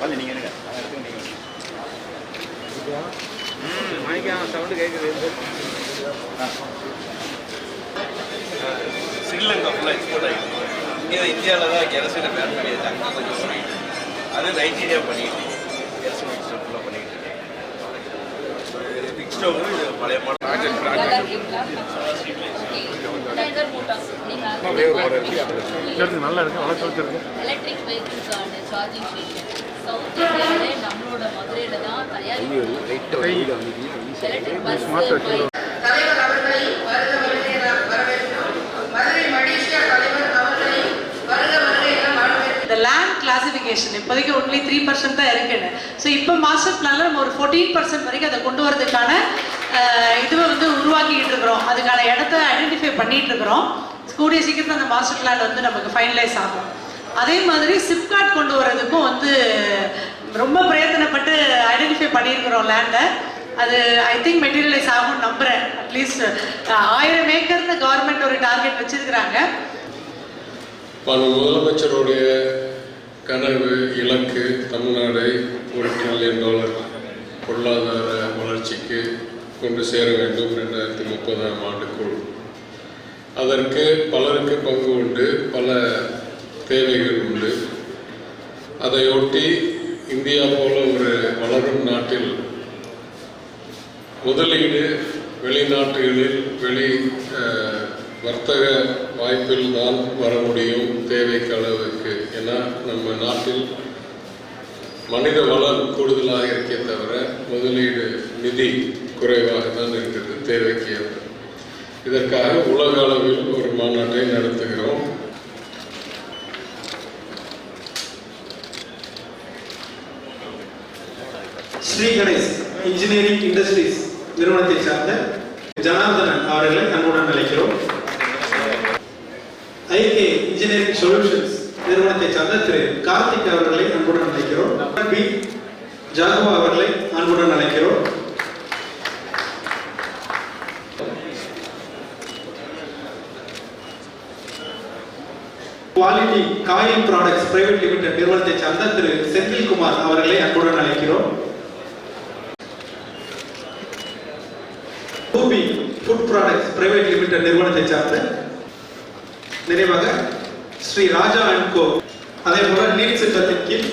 வந்து நீங்கள் இருங்க மணிக்கான சவுண்டு கேட்குது ஸ்ரீலங்கா ஃபுல்லாக எக்ஸ்போர்ட் ஆகிருக்கு இங்கே. இந்தியாவில் தான் கெரசினை பேன் பண்ணியிருக்காங்க அது நைஜீரியா பண்ணிக்கிட்டு கெரசின் எக்ஸ்போர்ட் ஃபுல்லாக பண்ணிக்கிட்டு இருக்கேன் நல்லா இருக்கு வளர்ச்சி வச்சிருக்கு எலக்ட்ரிக் வெஹிக்கிள்ஸான சார்ஜிங் ஸ்டேஷன் சவுத் இந்தியாவிலே நம்மளோட மதுரையில தான் எலக்ட்ரிக் பஸ் கிளாசிஃபிகேஷன் இப்போதைக்கு ஒன்லி த்ரீ பர்சன்ட் தான் இருக்குன்னு. ஸோ இப்போ மாஸ்டர் பிளானில் நம்ம ஒரு ஃபோர்டீன் பர்சன்ட் வரைக்கும் அதை கொண்டு வரதுக்கான இதுவை வந்து உருவாக்கிக்கிட்டு இருக்கிறோம். அதுக்கான இடத்த ஐடென்டிஃபை பண்ணிட்டு இருக்கிறோம் கூடிய சீக்கிரத்தில் அந்த மாஸ்டர் பிளான் வந்து நமக்கு ஃபைனலைஸ் ஆகும். அதே மாதிரி சிப்காட் கொண்டு வரதுக்கும் வந்து ரொம்ப பிரயத்தனப்பட்டு ஐடென்டிஃபை பண்ணியிருக்கிறோம் லேண்டை அது ஐ திங்க் மெட்டீரியலைஸ் ஆகும்னு நம்புகிறேன் அட்லீஸ்ட் ஆயிரம் ஏக்கர்னு கவர்மெண்ட் ஒரு டார்கெட் வச்சிருக்கிறாங்க. பல முதலமைச்சருடைய கனவு இலக்கு தமிழ்நாடை ஒரு டிரில்லியன் டாலர் பொருளாதார வளர்ச்சிக்கு கொண்டு சேர வேண்டும் ரெண்டாயிரத்தி முப்பதாம் ஆண்டுக்குள். அதற்கு பலருக்கு பங்கு உண்டு பல தேவைகள் உண்டு. அதையொட்டி இந்தியா போல ஒரு வளரும் நாட்டில் முதலீடு வெளிநாட்டுகளில் வெளி வர்த்தக வாய்ப்பில் தான் வர முடியும் தேவைக்கு அளவுக்கு. ஏன்னா நம்ம நாட்டில் மனித வளம் கூடுதலாக இருக்கே தவிர முதலீடு நிதி குறைவாக தான் இருக்கிறது தேவைக்கு ஏற்ப இதற்காக உலக அளவில் ஒரு மாநாட்டை நடத்துகிறோம். ஸ்ரீ கணேஷ் இன்ஜினியரிங் இண்டஸ்ட்ரீஸ் நிறுவனத்தை சார்ந்த ஜனார்தனன் அவர்களை அன்புடன் அழைக்கிறோம். ஐகே இன்ஜினியரிங் சொல்யூஷன்ஸ் நிறுவனத்தை சார்ந்த திரு கார்த்திக் அவர்களை அன்புடன் அழைக்கிறோம். பி. ஜாகுவா அவர்களை அன்புடன் அழைக்கிறோம். Quality coin products private limited நிறுவனத்தை சார்ந்த திரு செந்தில்குமார் அவர்களை அன்புடன் அழைக்கிறோம். Ruby food products private limited நிறுவனத்தை சார்ந்த நிறைவாக ஸ்ரீ ராஜா அண்ட் கோ அதே போல நீட் திட்டத்தின் கீழ்